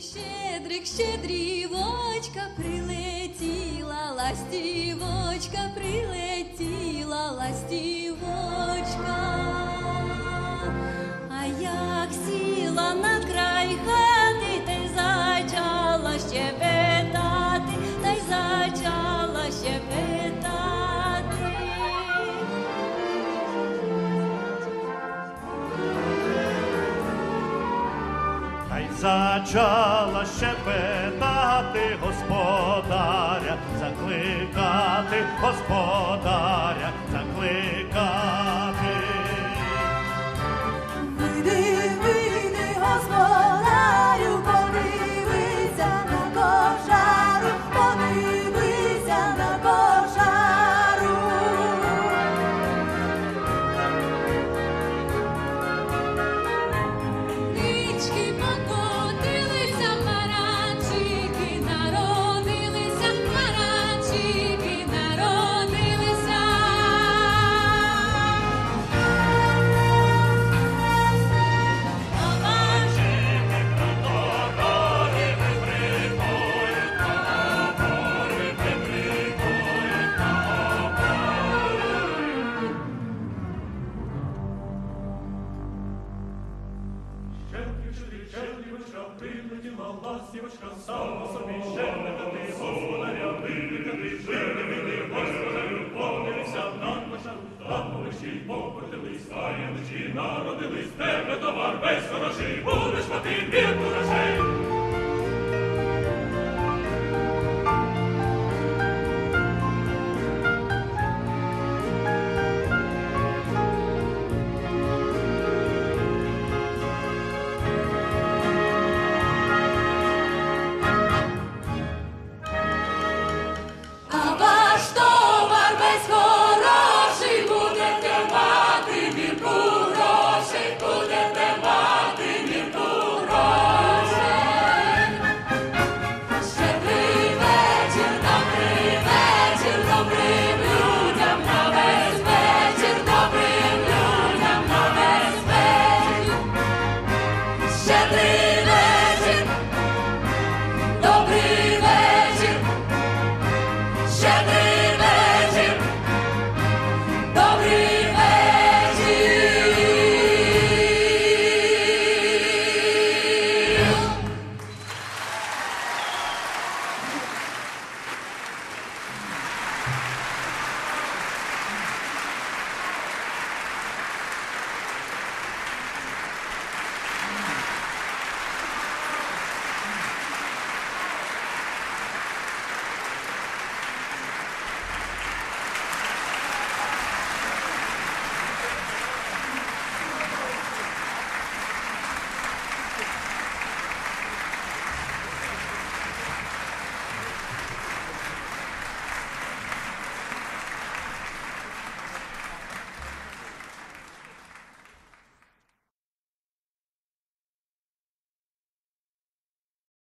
Щедрик, щедрик, щедрівочка прилетіла, ластівочка прилетіла, ластівочка. А як сіла на край хати, зачала щебетати господаря, закликати господаря, прилетіла ластівочка, сама собі щедрикати, господаря викликати, викликати, господарю, повнилися на кошару, а повищі покотились, а яничі народились, тебе товар без грошей, будеш мати від грошей,